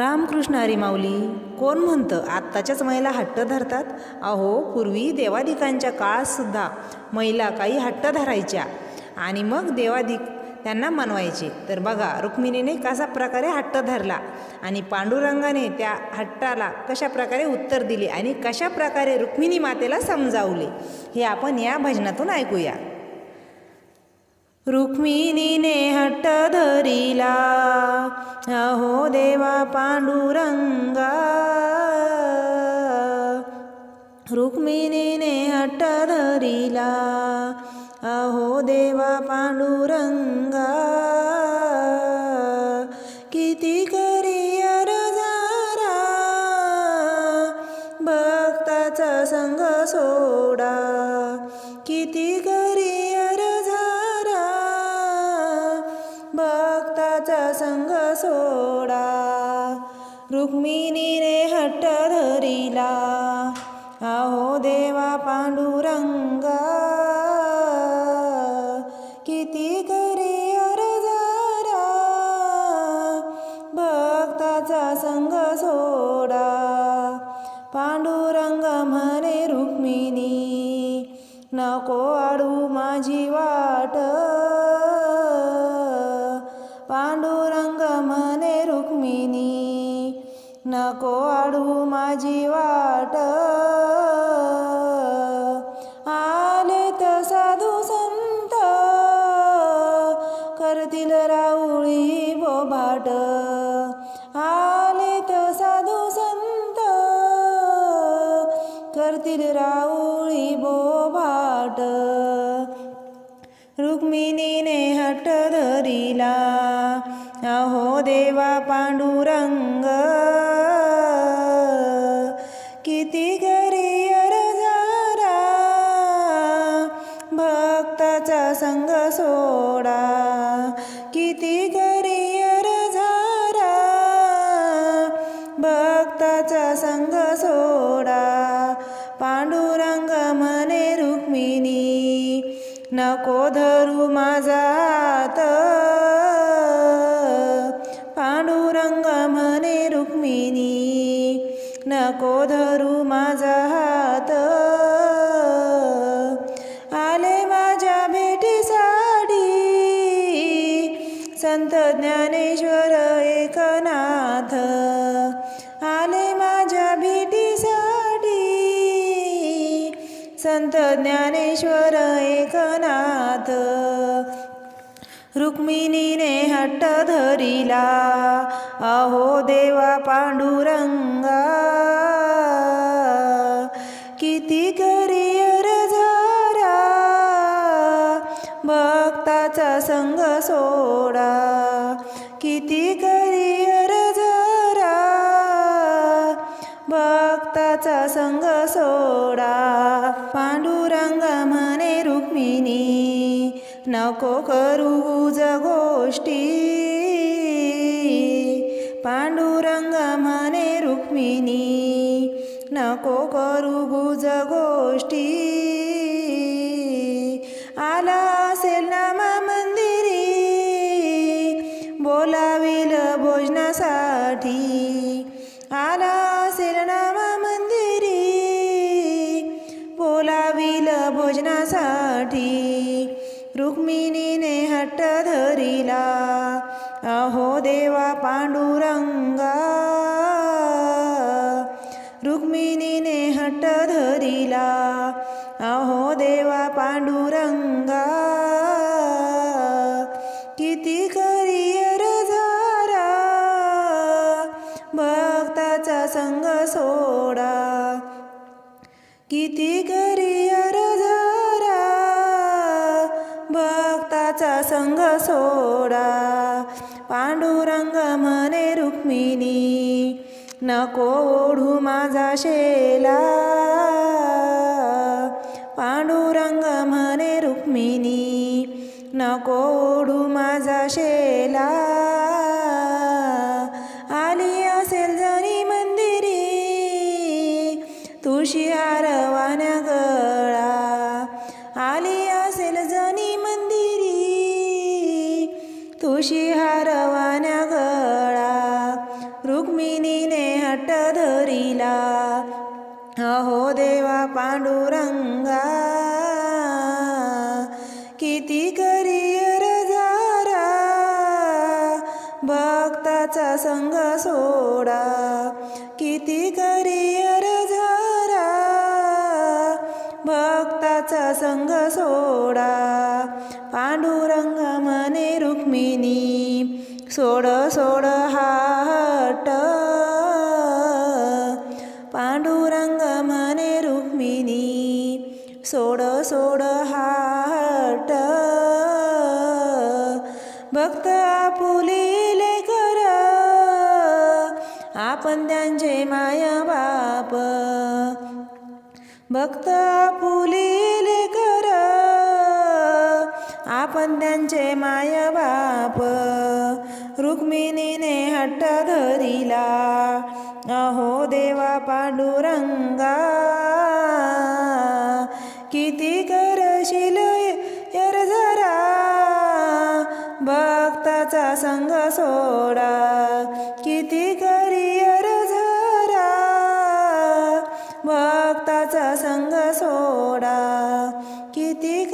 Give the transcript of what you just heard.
रामकृष्ण हरिमाऊली कोण म्हणतं? आत्ताच्याच महिला हट्ट धरतात? अहो पूर्वी देवाधिकांच्या काळातसुद्धा महिला काही हट्ट धरायच्या आणि मग देवाधिक त्यांना मनवायचे. तर बघा रुक्मिणीने कशा प्रकारे हट्ट धरला आणि पांडुरंगाने त्या हट्टाला कशा प्रकारे उत्तर दिले आणि कशा प्रकारे रुक्मिणी मातेला समजावले हे आपण या भजनातून ऐकूया. रुक्मिणीने हट्ट धरिला. अहो देवा पांडुरंगा. रुक्मिणीने हट्ट धरिला. अहो देवा पांडुरंगा. किती करी अरजारा. भक्ताचा संग सोडा. किती रुक्मिणीने हट्ट धरिला. अहो देवा पांडुरंगा. करतील राऊळी बोभाट आले तर साधू संत. करतील राऊळी बोभाट रुक्मिणीने हट धरिला. अहो देवा पांडुरंग. किती गरी अरजारा भक्ताचा संग पांडुरंगाचा संग सोडा. पांडुरंग मने रुक्मिणी नको धरू माझा हात. पांडुरंग म्हणे रुक्मिणी नको धरू माझा हात. आले माझ्या भेटीसाठी संत संत ज्ञानेश्वर एकनाथ. रुक्मिणीने हट्ट धरिला अहो देवा पांडुरंगा. किती करी अरझारा भक्ताचा संग सोडा. किती करी अरझारा भक्ताचा संग सोडा. पांडुरंग म्हणे रुक्मिणी नको करू गुज गोष्टी पांडुरंग म्हणे रुक्मिणी नको करू गुज गोष्टी साठी रुक्मिणीने हट्ट धरिला. अहो देवा पांडुरंगा रुक्मिणीने हट्ट धरिला. अहो देवा पांडुरंगा किती करी अरझारा भक्ताचा संग सोडा. किती करी रंग सोडा पांडुरंग म्हणे रुक्मिणी नको ओढू माझा शेला पांडुरंग म्हणे रुक्मिणी नको ओढू माझा शेला तुळशी हरवाना गळा रुक्मिणीने हट्ट धरिला. अहो देवा पांडुरंगा किती करियर झारा भक्ताचा संग सोडा. किती करियर झारा भक्ताचा संग सोडा. पांडुरंग मने रुक्मिणी सोड सोड हा पांडुरंग मने रुक्मिणी सोड सोड हा हट्ट भक्त आपुलेले कर. आपण त्यांचे माय बाप. भक्त आपुलेले कर. आपण त्यांचे माय बाप रुक्मिणीने हट्ट धरिला. अहो देवा पांडुरंगा किती करशील यर जरा. भक्ताचा संग सोडा किती करियर झरा भक्ताचा संग सोडा किती